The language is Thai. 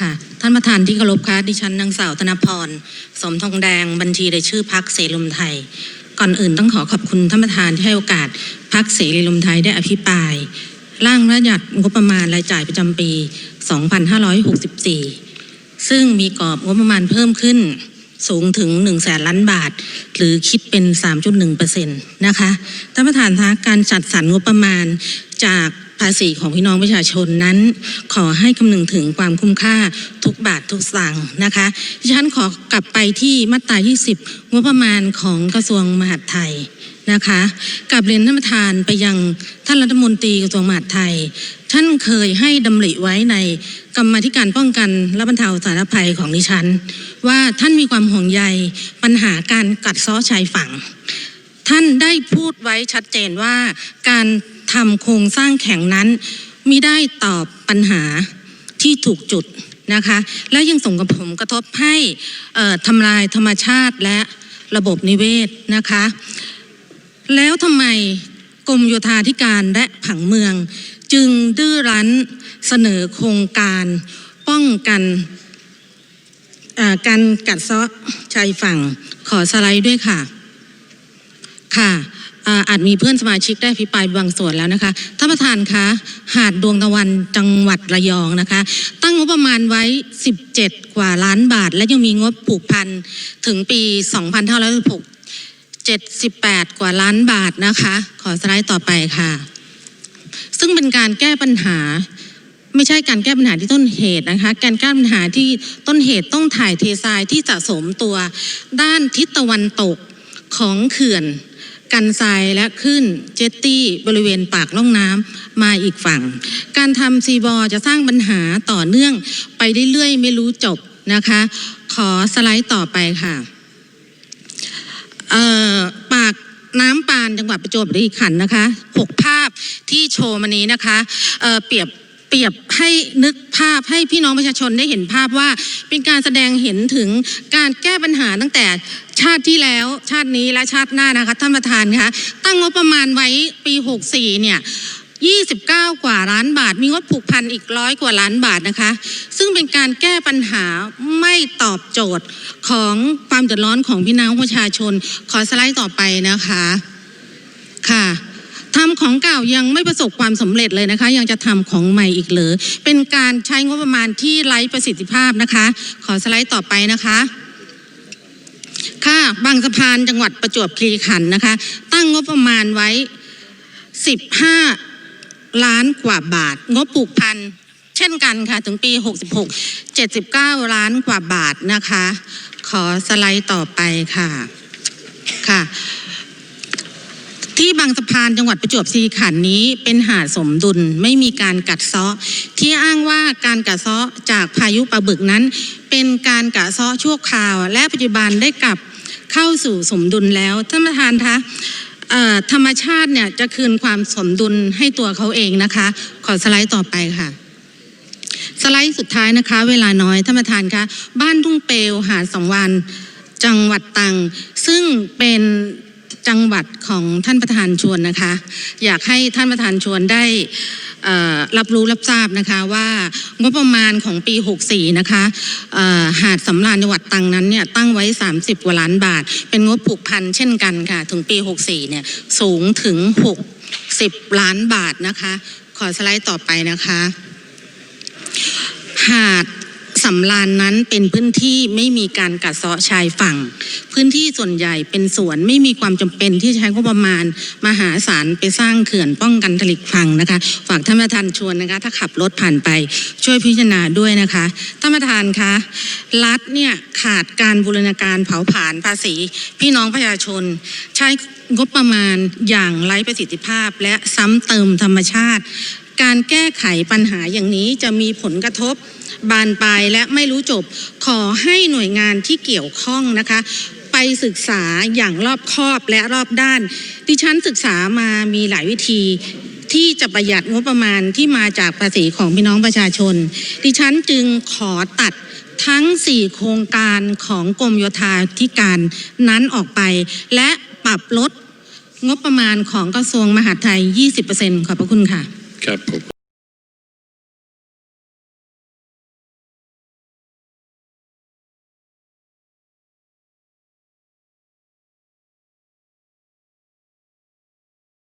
ค่ะ ท่านประธานที่เคารพคะดิฉันนางสาวธนพร สมทองแดงบัญชีรายชื่อพักเสรีรวมไทย ก่อนอื่นต้องขอขอบคุณท่านประธานที่ให้โอกาสพักเสรีรวมไทยได้อภิปราย ร่างระยัดงบประมาณรายจ่ายประจำปี 2564 ซึ่งมีกรอบงบประมาณเพิ่มขึ้นสูงถึง1แสนล้านบาท หรือคิดเป็น 3.1%นะคะท่านประธานคะการจัดสรรงบประมาณจาก ภาษีของพี่น้องประชาชนนั้น ขอให้คำนึงถึงความคุ้มค่าทุกบาททุกสตางนะคะดิฉันขอกลับไปที่มาตรา 20 งบประมาณของกระทรวงมหาดไทยนะคะกับเรียนท่านประธานไปยังท่านรัฐมนตรีกระทรวงมหาดไทย ท่านเคยให้ดำริไว้ในกรรมาธิการป้องกันและบรรเทาสาธารณภัยของดิฉัน ว่าท่านมีความห่วงใยปัญหาการกัดซ้อชายฝั่ง ท่านได้พูดไว้ชัดเจนว่าการ ทำโครงสร้างแข็งนั้นมิได้ตอบปัญหาที่ถูกจุดนะคะและยังส่งกับผมกระทบให้ทำลายธรรมชาติและระบบนิเวศนะคะ แล้วทำไมกรมโยธาธิการและผังเมือง จึงดื้อรั้นเสนอโครงการป้องกันการกัดเซาะชายฝั่งขอสไลด์ด้วยค่ะค่ะ อาจมีเพื่อนสมาชิกได้อภิปรายบางส่วนแล้วนะคะท่านประธานคะหาดดวงตะวันจังหวัดระยองนะคะ ตั้งงบประมาณไว้ 17 กว่าล้านบาท และยังมีงบผูกพันถึงปี 2566 78 กว่าล้านบาทนะคะ ขอสไลด์ต่อไปค่ะ ซึ่งเป็นการแก้ปัญหาไม่ใช่การแก้ปัญหาที่ต้นเหตุนะคะ การแก้ปัญหาที่ต้นเหตุต้องถ่ายเททรายที่สะสมตัวด้านทิศตะวันตกของเขื่อน กันทรายและขึ้นเจตตี้บริเวณปากล่องน้ำมาอีกฝั่ง การทำซีบอจะสร้างปัญหาต่อเนื่องไปเรื่อยๆ ไม่รู้จบนะคะ ขอสไลด์ต่อไปค่ะปากน้ำปานจังหวัดประจวบคีรีขันธ์นะคะหกภาพที่โชว์มานี้นะคะเเปรียบ เปรียบให้นึกภาพให้พี่น้องประชาชนได้เห็นภาพว่า เป็นการแสดงเห็นถึงการแก้ปัญหาตั้งแต่ชาติที่แล้วชาตินี้และชาติหน้านะคะท่านประธานคะตั้งงบประมาณไว้ปี 64 เนี่ย29 กว่าล้านบาท มีงบผูกพันอีกร้อยกว่าล้านบาทนะคะ ซึ่งเป็นการแก้ปัญหาไม่ตอบโจทย์ของความเดือดร้อนของพี่น้องประชาชน ขอสไลด์ต่อไปนะคะ ค่ะ ทำของเก่ายังไม่ประสบความสำเร็จเลยนะคะ ยังจะทำของใหม่อีกเหรือ เป็นการใช้งบประมาณที่ไร้ประสิทธิภาพนะคะ ขอสไลด์ต่อไปนะคะค่ะบางสะพานจังหวัดประจวบคีรีขันธ์นะคะ ตั้งงบประมาณไว้ 15 ล้านกว่าบาท งบปลูกพันธุ์เช่นกันค่ะ ถึงปี 66 79 ล้านกว่าบาทนะคะ ขอสไลด์ต่อไปค่ะค่ะ ที่บางสะพานจังหวัดประจวบคีรีขันธ์นี้เป็นหาดสมดุลไม่มีการกัดเซาะ ที่อ้างว่าการกัดเซาะจากพายุปลาบึกนั้น เป็นการกัดเซาะชั่วคราว และปัจจุบันได้กลับเข้าสู่สมดุลแล้วท่านประธานคะธรรมชาติเนี่ยจะคืนความสมดุลให้ตัวเขาเองนะคะ ขอสไลด์ต่อไปค่ะสไลด์สุดท้ายนะคะ เวลาน้อยท่านประธานคะบ้านทุ่งเปลวหาดสองวันจังหวัดตังซึ่งเป็น จังหวัดของท่านประธานชวนนะคะ อยากให้ท่านประธานชวนได้รับรู้รับทราบนะคะว่างบประมาณของปี 64 นะคะหาดสำราญจังหวัดตังนั้นเนี่ยตั้งไว้ 30กว่าล้านบาท เป็นงบผูกพันเช่นกันค่ะ ถึงปี 64 เนี่ยสูงถึง 60 ล้านบาทนะคะ ขอสไลด์ต่อไปนะคะ หาด สำรานนั้นเป็นพื้นที่ไม่มีการกัดเซาะชายฝั่ง พื้นที่ส่วนใหญ่เป็นสวนไม่มีความจำเป็นที่ใช้งบประมาณ มหาศาลไปสร้างเขื่อนป้องกันทะเลฟังนะคะ ฝากท่านประธานชวนนะคะ ถ้าขับรถผ่านไปช่วยพิจารณาด้วยนะคะท่านประธานคะรัฐเนี่ยขาดการบูรณาการเผาผลาญภาษี พี่น้องประชาชน ใช้งบประมาณอย่างไร้ประสิทธิภาพ และซ้ำเติมธรรมชาติ การแก้ไขปัญหาอย่างนี้จะมีผลกระทบบานปลายและไม่รู้จบขอให้หน่วยงานที่เกี่ยวข้องนะคะ ไปศึกษาอย่างรอบคอบและรอบด้าน ดิฉันศึกษามามีหลายวิธีที่จะประหยัดงบประมาณที่มาจากภาษีของพี่น้องประชาชน ดิฉันจึงขอตัดทั้ง 4 โครงการของกรมโยธาธิการนั้นออกไป และปรับลดงบประมาณของกระทรวงมหาดไทย 20%ขอบพระคุณค่ะ ครับผม